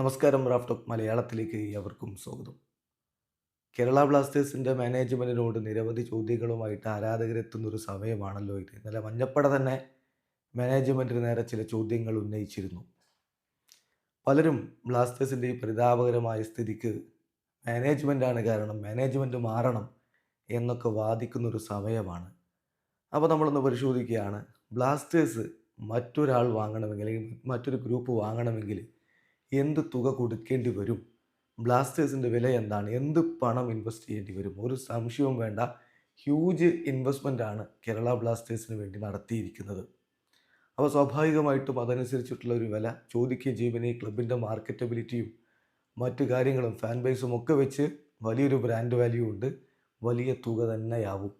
നമസ്കാരം റാഫ്റ്റോക്ക് മലയാളത്തിലേക്ക് എവർക്കും സ്വാഗതം. കേരള ബ്ലാസ്റ്റേഴ്സിന്റെ മാനേജ്മെന്റിനോട് നിരവധി ചോദ്യങ്ങളുമായിട്ട് ആരാധകരെത്തുന്ന ഒരു സമയമാണല്ലോ ഇത്. ഇന്നലെ മഞ്ഞപ്പട തന്നെ മാനേജ്മെന്റിന് നേരെ ചില ചോദ്യങ്ങൾ ഉന്നയിച്ചിരുന്നു. പലരും ബ്ലാസ്റ്റേഴ്സിന്റെ ഈ പരിതാപകരമായ സ്ഥിതിക്ക് മാനേജ്മെന്റാണ് കാരണം മാനേജ്മെന്റ് മാറണം എന്നൊക്കെ വാദിക്കുന്ന ഒരു സമയമാണ്. അപ്പോൾ നമ്മളൊന്ന് പരിശോധിക്കുകയാണ്. ബ്ലാസ്റ്റേഴ്സ് മറ്റൊരാൾ വാങ്ങണമെങ്കിൽ അല്ലെങ്കിൽ മറ്റൊരു ഗ്രൂപ്പ് വാങ്ങണമെങ്കിൽ എന്ത് തുക കൊടുക്കേണ്ടി വരും? ബ്ലാസ്റ്റേഴ്സിന്റെ വില എന്താണ്? എന്ത് പണം ഇൻവെസ്റ്റ് ചെയ്യേണ്ടി വരും? ഒരു സംശയവും വേണ്ട. ഹ്യൂജ് ഇൻവെസ്റ്റ്മെന്റ് ആണ് കേരള ബ്ലാസ്റ്റേഴ്സിന് വേണ്ടി നടത്തിയിരിക്കുന്നത്. അപ്പോൾ സ്വാഭാവികമായിട്ടും അതനുസരിച്ചിട്ടുള്ള ഒരു വില. ചോദിക്കുകയും ചെയ്യുമ്പോൾ ഈ ക്ലബിന്റെ മാർക്കറ്റബിലിറ്റിയും മറ്റു കാര്യങ്ങളും ഫാൻ ബേസും ഒക്കെ വെച്ച് വലിയൊരു ബ്രാൻഡ് വാല്യൂ ഉണ്ട്. വലിയ തുക തന്നെയാവും.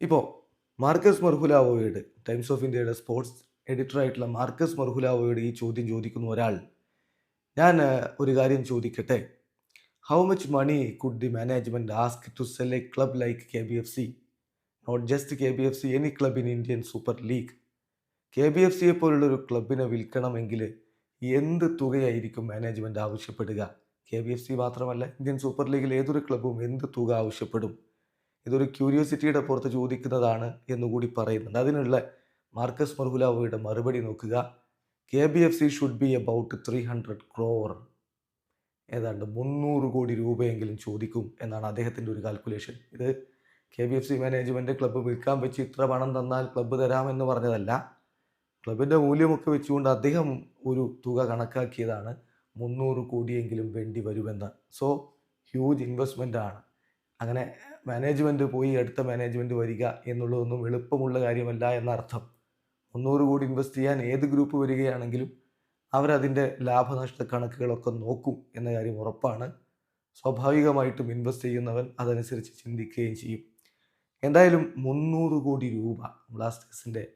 ഇപ്പോൾ മാർക്കസ് മർഹുലാവോയോട് ടൈംസ് ഓഫ് ഇന്ത്യയുടെ സ്പോർട്സ് എഡിറ്ററായിട്ടുള്ള മാർക്കസ് മർഹുലാവോയോട് ഈ ചോദ്യം ചോദിക്കുന്ന ഒരാൾ ഞാൻ ഒരു കാര്യം ചോദിക്കട്ടെ? How much money could the management ask to sell a club like K B F C not just K B F C any club in Indian super league K B F സിയെ പോലുള്ള ഒരു ക്ലബിനെ വിൽക്കണമെങ്കിൽ എന്ത് തുകയായിരിക്കും മാനേജ്മെന്റ് ആവശ്യപ്പെടുക? K B F C മാത്രമല്ല ഇന്ത്യൻ സൂപ്പർ ലീഗിൽ ഏതൊരു ക്ലബും എന്ത് തുക ആവശ്യപ്പെടും? ഇതൊരു ക്യൂരിയോസിറ്റിയുടെ പുറത്ത് ചോദിക്കുന്നതാണ് എന്നുകൂടി പറയുന്നുണ്ട്. അതിനുള്ള മാർക്കസ് മർഹുലാവോയുടെ മറുപടി നോക്കുക. K B F C should be about three hundred crore ഏതാണ്ട് മുന്നൂറ് കോടി രൂപയെങ്കിലും ചോദിക്കും എന്നാണ് അദ്ദേഹത്തിന്റെ ഒരു കാൽക്കുലേഷൻ ഇത് K B F C management club വിൽക്കാൻ വെച്ച് ഇത്ര പണം തന്നാൽ ക്ലബ്ബ് തരാമെന്ന് പറഞ്ഞതല്ല. ക്ലബിന്റെ മൂല്യമൊക്കെ വെച്ചുകൊണ്ട് അദ്ദേഹം ഒരു തുക കണക്കാക്കിയതാണ് മുന്നൂറ് കോടിയെങ്കിലും വേണ്ടി വരുമെന്ന്. സോ ഹ്യൂജ് ഇൻവെസ്റ്റ്മെന്റ് ആണ്. അങ്ങനെ മാനേജ്മെന്റ് പോയി അടുത്ത മാനേജ്മെന്റ് വരിക എന്നുള്ളതൊന്നും എളുപ്പമുള്ള കാര്യമല്ല എന്നർത്ഥം. മുന്നൂറ് കോടി ഇൻവെസ്റ്റ് ചെയ്യാൻ ഏത് ഗ്രൂപ്പ് വരികയാണെങ്കിലും അവരതിന്റെ ലാഭനഷ്ട കണക്കുകളൊക്കെ നോക്കും എന്ന കാര്യം ഉറപ്പാണ്. സ്വാഭാവികമായിട്ടും ഇൻവെസ്റ്റ് ചെയ്യുന്നവൻ അതനുസരിച്ച് ചിന്തിക്കുകയും ചെയ്യും. എന്തായാലും മുന്നൂറ് കോടി രൂപ ബ്ലാസ്റ്റേഴ്സിന്റെ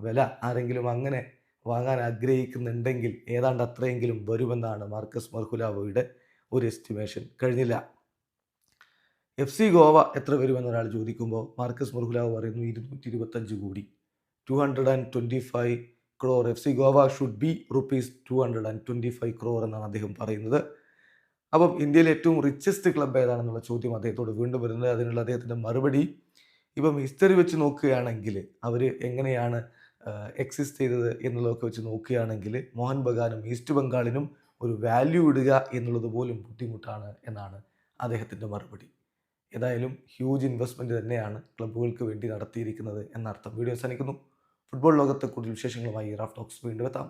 വില ആരെങ്കിലും അങ്ങനെ വാങ്ങാൻ ആഗ്രഹിക്കുന്നുണ്ടെങ്കിൽ ഏതാണ്ട് അത്രയെങ്കിലും വരുമെന്നാണ് മാർക്കസ് മർഹുലാവോയുടെ ഒരു എസ്റ്റിമേഷൻ കഴിഞ്ഞില്ല. എഫ് സി ഗോവ എത്ര വരുമെന്ന് ഒരാൾ ചോദിക്കുമ്പോൾ മാർക്കസ് മുർഹുലാവ് പറയുന്നു ഇരുന്നൂറ്റി ഇരുപത്തഞ്ച് കോടി. Two hundred and twenty five crore F C Goa should be rupees two hundred and twenty five crore എന്നാണ് അദ്ദേഹം പറയുന്നത്. അപ്പം ഇന്ത്യയിലെ ഏറ്റവും റിച്ചസ്റ്റ് ക്ലബ് ഏതാണെന്നുള്ള ചോദ്യം അദ്ദേഹത്തോട് വീണ്ടും വരുന്നത്. അതിനുള്ള അദ്ദേഹത്തിന്റെ മറുപടി. ഇപ്പം ഹിസ്റ്ററി വെച്ച് നോക്കുകയാണെങ്കിൽ അവർ എങ്ങനെയാണ് എക്സിസ്റ്റ് ചെയ്തത് എന്നുള്ളതൊക്കെ വെച്ച് നോക്കുകയാണെങ്കിൽ മോഹൻ ബഗാനും ഈസ്റ്റ് ബംഗാളിനും ഒരു വാല്യൂ ഇടുക എന്നുള്ളത് പോലും ബുദ്ധിമുട്ടാണ് എന്നാണ് അദ്ദേഹത്തിന്റെ മറുപടി. ഏതായാലും ഹ്യൂജ് ഇൻവെസ്റ്റ്മെന്റ് തന്നെയാണ് ക്ലബ്ബുകൾക്ക് വേണ്ടി നടത്തിയിരിക്കുന്നത് എന്നർത്ഥം. വീഡിയോ അവസാനിക്കുന്നു. ഫുട്ബോൾ ലോകത്തെ കൂടുതൽ വിശേഷങ്ങളുമായി റാഫ് ടോക്സ് വീണ്ടും എത്താം.